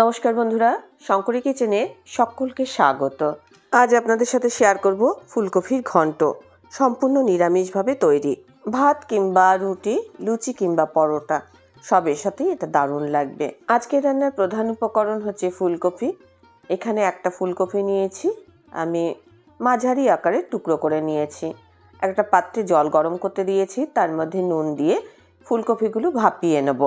নমস্কার বন্ধুরা, শঙ্করী কিচেনে সকলকে স্বাগত। আজ আপনাদের সাথে শেয়ার করব ফুলকপির ঘন্ট। সম্পূর্ণ নিরামিষভাবে তৈরি। ভাত কিংবা রুটি, লুচি কিংবা পরোটা সবের সাথেই এটা দারুণ লাগবে। আজকে রান্নার প্রধান উপকরণ হচ্ছে ফুলকপি। এখানে একটা ফুলকপি নিয়েছি, আমি মাঝারি আকারের টুকরো করে নিয়েছি। একটা পাত্রে জল গরম করতে দিয়েছি, তার মধ্যে নুন দিয়ে ফুলকপিগুলো ভাপিয়ে নেব।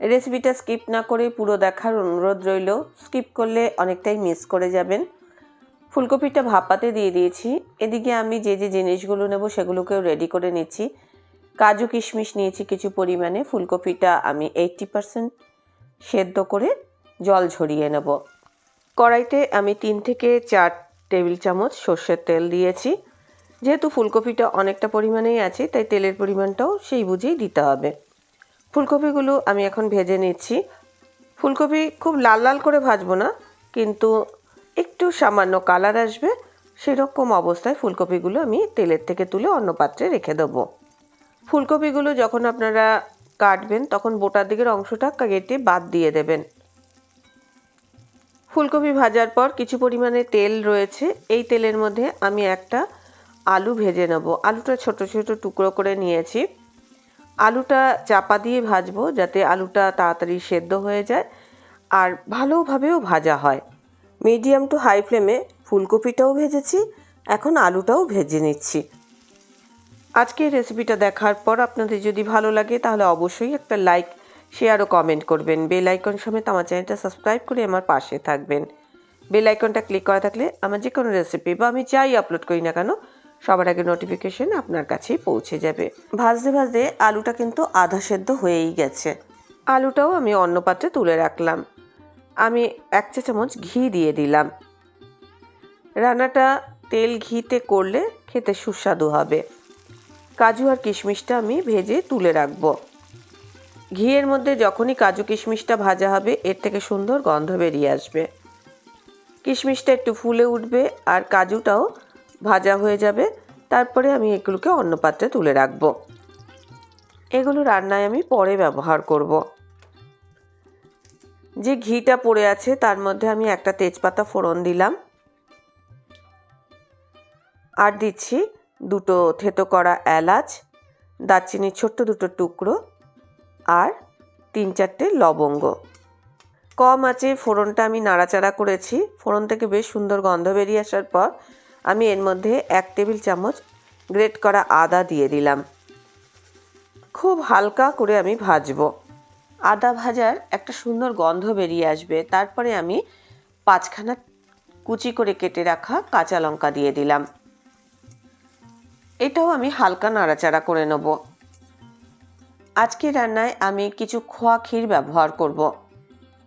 রেসিপিটা স্কিপ না করে পুরো দেখার অনুরোধ রইল। স্কিপ করলে অনেকটাই মিস করে যাবেন। ফুলকপিটা ভাপাতে দিয়ে দিয়েছি। এদিকে আমি যে যে জিনিসগুলো নেব সেগুলোকেও রেডি করে নিচ্ছি। কাজু কিশমিশ নিয়েছি কিছু পরিমাণে। ফুলকপিটা আমি এইটটি পারসেন্ট সেদ্ধ করে জল ঝরিয়ে নেব। কড়াইতে আমি তিন থেকে চার টেবিল চামচ সর্ষের তেল দিয়েছি। যেহেতু ফুলকপিটা অনেকটা পরিমাণেই আছে, তাই তেলের পরিমাণটাও সেই বুঝেই দিতে হবে। ফুলকপিগুলো আমি এখন ভেজে নিচ্ছি। ফুলকপি খুব লাল লাল করে ভাজবো না, কিন্তু একটু সামান্য কালার আসবে, সেরকম অবস্থায় ফুলকপিগুলো আমি তেলের থেকে তুলে অন্য পাত্রে রেখে দেবো। ফুলকপিগুলো যখন আপনারা কাটবেন, তখন বোটার দিকের অংশটা কেটে বাদ দিয়ে দেবেন। ফুলকপি ভাজার পর কিছু পরিমাণে তেল রয়েছে, এই তেলের মধ্যে আমি একটা আলু ভেজে নেব। আলুটা ছোট ছোট টুকরো করে নিয়েছি। আলুটা চাপা দিয়ে ভাজবো যাতে আলুটা তাড়াতাড়ি সেদ্ধ হয়ে যায় আর ভালোভাবেও ভাজা হয়। মিডিয়াম টু হাই ফ্লেমে ফুলকপিটাও ভেজেছি, এখন আলুটাও ভেজে নিচ্ছি। আজকের রেসিপিটা দেখার পর আপনাদের যদি ভালো লাগে তাহলে অবশ্যই একটা লাইক, শেয়ার ও কমেন্ট করবেন। বেল আইকন সমেত আমার চ্যানেলটা সাবস্ক্রাইব করে আমার পাশে থাকবেন। বেল আইকনটা ক্লিক করা থাকলে আমার যে কোনো রেসিপি বা আমি যাই আপলোড করি না কেন সবার আগে নোটিফিকেশন আপনার কাছেই পৌঁছে যাবে। ভাজতে ভাজতে আলুটা কিন্তু আধা সেদ্ধ হয়েই গেছে। আলুটাও আমি অন্য পাত্রে তুলে রাখলাম। আমি এক চা চামচ ঘি দিয়ে দিলাম। রান্নাটা তেল ঘিতে করলে খেতে সুস্বাদু হবে। কাজু আর কিশমিশটা আমি ভেজে তুলে রাখব। ঘিয়ের মধ্যে যখনই কাজু কিশমিশটা ভাজা হবে, এর থেকে সুন্দর গন্ধ বেরিয়ে আসবে। কিশমিশটা একটু ফুলে উঠবে আর কাজুটাও ভাজা হয়ে যাবে। তারপরে আমি এগুলোকে অন্য পাত্রে তুলে রাখব। এগুলো রান্নায় আমি পরে ব্যবহার করব। যে ঘিটা পড়ে আছে, তার মধ্যে আমি একটা তেজপাতা ফোড়ন দিলাম। আর দিচ্ছি দুটো থেতো করা এলাচ, দারচিনির ছোট্ট দুটো টুকরো আর তিন চারটে লবঙ্গ। কম আছে ফোড়নটা, আমি নাড়াচাড়া করেছি। ফোড়ন থেকে বেশ সুন্দর গন্ধ বেরিয়ে আসার পর আমি এর মধ্যে এক টেবিল চামচ গ্রেট করা আদা দিয়ে দিলাম। খুব হালকা করে আমি ভাজবো। আদা ভাজার একটা সুন্দর গন্ধ বেরিয়ে আসবে। তারপরে আমি পাঁচখানা কুচি করে কেটে রাখা কাঁচা লঙ্কা দিয়ে দিলাম। এটাও আমি হালকা নাড়াচাড়া করে নেব। আজকে রান্নায় আমি কিছু খোয়া ক্ষীর ব্যবহার করব।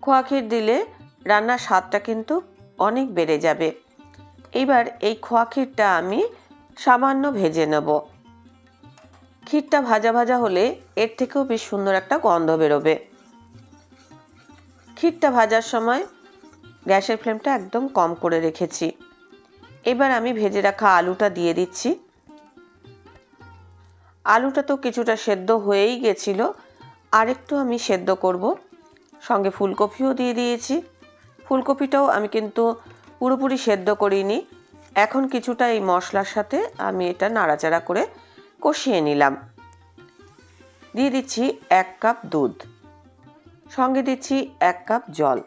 খোয়া ক্ষীর দিলে রান্নার স্বাদটা কিন্তু অনেক বেড়ে যাবে। এবার এই খোয়া ক্ষীরটা আমি সামান্য ভেজে নেব। ক্ষীরটা ভাজা ভাজা হলে এর থেকেও বেশ সুন্দর একটা গন্ধ বেরোবে। ক্ষীরটা ভাজার সময় গ্যাসের ফ্লেমটা একদম কম করে রেখেছি। এবার আমি ভেজে রাখা আলুটা দিয়ে দিচ্ছি। আলুটা তো কিছুটা সেদ্ধ হয়েই গেছিল, আরেকটু আমি সেদ্ধ করব। সঙ্গে ফুলকপিও দিয়ে দিয়েছি। ফুলকপিটাও আমি কিন্তু পুরোপুরি সেদ্ধ করিনি। এখন কিছুটা এই মশলার সাথে আমি এটা নাড়াচাড়া করে কষিয়ে নিলাম। দিয়ে দিচ্ছি এক কাপ দুধ। সঙ্গে দিচ্ছি এক কাপ জল।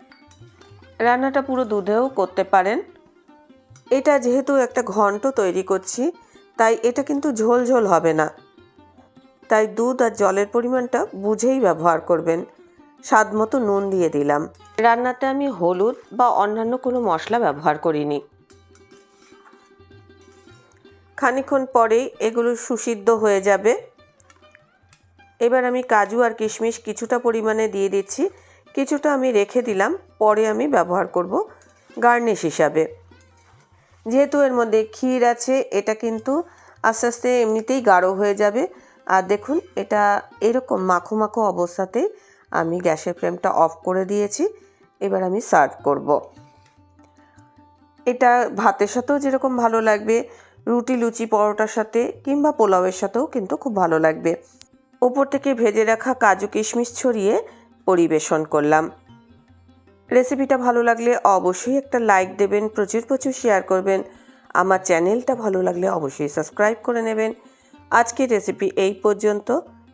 রান্নাটা পুরো দুধেও করতে পারেন। এটা যেহেতু একটা ঘন্ট তৈরি করছি, তাই এটা কিন্তু ঝোল ঝোল হবে না। তাই দুধ আর জলের পরিমাণটা বুঝেই ব্যবহার করবেন। স্বাদ মতো নুন দিয়ে দিলাম। রান্নাতে আমি হলুদ বা অন্যান্য কোনো মশলা ব্যবহার করিনি। খানিক্ষণ পরেই এগুলো সুসিদ্ধ হয়ে যাবে। এবার আমি কাজু আর কিশমিশ কিছুটা পরিমাণে দিয়ে দিচ্ছি। কিছুটা আমি রেখে দিলাম, পরে আমি ব্যবহার করব গার্নিশ হিসাবে। যেহেতু এর মধ্যে ক্ষীর আছে, এটা কিন্তু আস্তে আস্তে এমনিতেই গাঢ় হয়ে যাবে। আর দেখুন, এটা এরকম মাখো মাখো অবস্থাতেই আমি গ্যাসের ফ্লেমটা অফ করে দিয়েছি, এবার আমি সার্ভ করব। এটা ভাতের সাথেও যেরকম ভালো লাগবে, রুটি, লুচি, পরোটার সাথে কিংবা পোলাওয়ের সাথেও কিন্তু খুব ভালো লাগবে। উপর থেকে ভেজে রাখা কাজু কিশমিশ ছড়িয়ে পরিবেশন করলাম। রেসিপিটা ভালো লাগলে অবশ্যই একটা লাইক দেবেন, প্রচুর প্রচুর শেয়ার করবেন। আমার চ্যানেলটা ভালো লাগলে অবশ্যই সাবস্ক্রাইব করে নেবেন। আজকের রেসিপি এই পর্যন্ত।